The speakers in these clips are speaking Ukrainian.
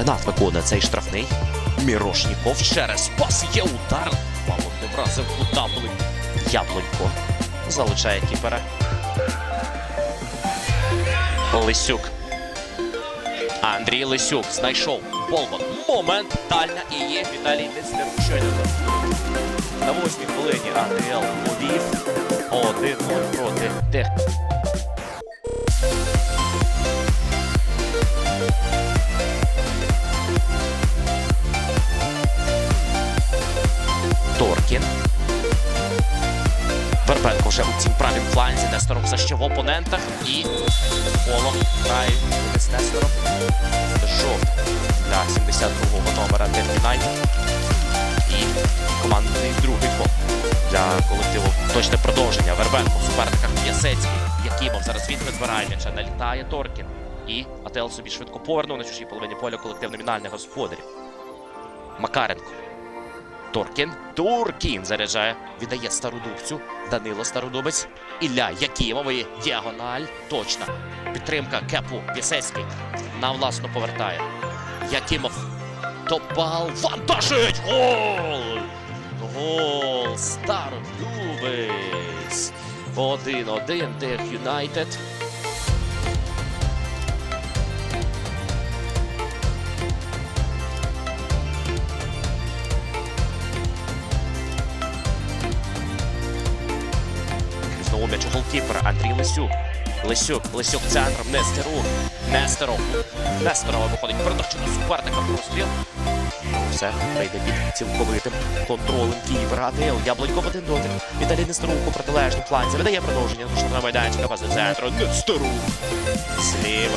Ренат виконує цей штрафний. Мірошніков через пас є удар. Мабуть, не вразив кута були. Яблонько залучає кіпера. Лисюк. Андрій Лисюк знайшов Болман. Момент дальня і є Віталій Нестерук. Щойно на восьмій хвилині АТЛ повів 1-0 проти Тех. Вербенко у цім правім фланзі. Несторов все ще в опонентах. І Поло грає з Нестором. Жовт для 72-го номера Тех І командний другий фол для колективу. Точне продовження. Вербенко в суперниках Ясецький. Якимов зараз він підбирає м'яча. Налітає Торкін. І АТЛ собі швидко повернув на чужій половині поля колектив номінальних господарів. Макаренко. Торкін. Туркін заряджає. Віддає стародубцю. Данило Стародубець. Ілля Якимової. Діагональ. Точна. Підтримка Кепу. Вісецький. На власну повертає. Якимов. Топал. Вантажить! Гол! Гол! Стародубець. 1-1 Тех Юнайтед. М'яч у голкіпера Андрій Лисюк. Лисюк, Лисюк центром, Нестерук. Нестеров. Нестерова виходить продовжено суперника простріл. Все, прийде під цілковитим контролем Києва АТЛ. Яблонько в один дотик. Віталій Нестерук у протилежному фланзі. Видає продовження. На майданчика пас до центру. Нестерук. Зліва.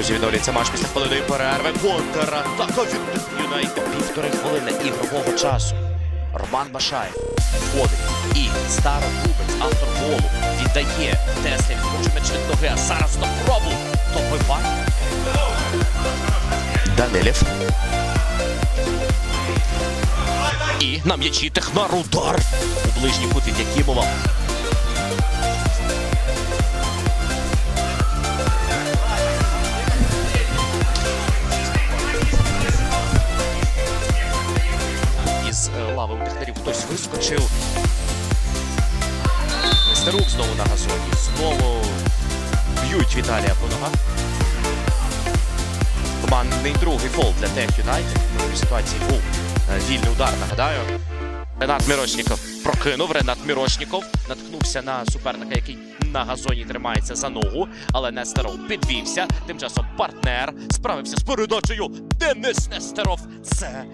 Друзі, відновлюється матч після хвилиної перерви. Контратака від Юнайтед. Півтори хвилини ігрового часу. Роман Башаєв входить і стародубець, автор голу, віддає Теслі, м'яч від ноги, а зараз на пробу добиває. Данилів. І на м'ячі Технар удар у ближній кут від Якимова. Нестерук знову на газоні. Знову б'ють Віталія по ногах. Командний другий фол для Тех Юнайтед. В ситуації був е, вільний удар, нагадаю. Ренат Мірошніков прокинув. Ренат Мірошніков наткнувся на суперника, який на газоні тримається за ногу, але Нестеров підвівся. Тим часом партнер справився з передачею. Денис Нестеров. Це.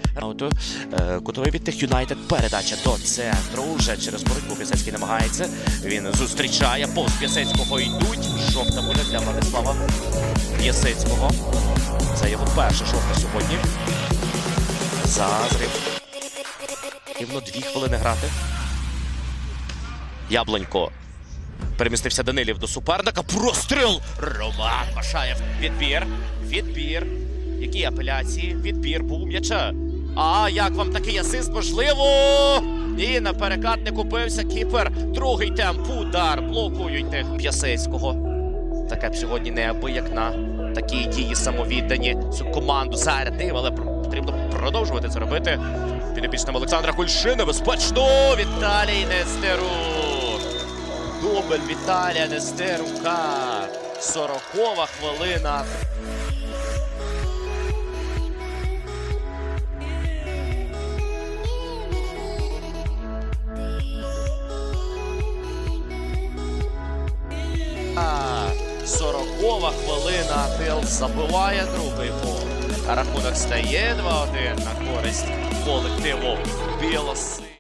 Е, Кутовий від тих Юнайтед. Передача до центру. Вже через боротьбу Пісецький намагається. Він зустрічає. Повз Пісецького йдуть. Жовта буде для Владислава Пісецького. Це його перша жовта сьогодні. Зазрів. Рівно дві хвилини грати. Яблонько. Перемістився Данилів до суперника. Простріл! Роман Машаєв. Відбір. Відбір. Які апеляції? Відбір був м'яча. А як вам такий асист можливо? І на перекат не купився кіпер. Другий темп. Удар. Блокують тих П'ясецького. Таке б сьогодні неабияк на такі дії самовіддані цю команду зарядив, але продовжувати це робити. Підопічним Олександра Кульши небезпечно. Віталій Нестерук. Дубль Віталія Нестерука. Сорокова хвилина. Сорокова хвилина. Тил забиває другий гол. Рахунок стає 2-1 на користь колективу Білоси.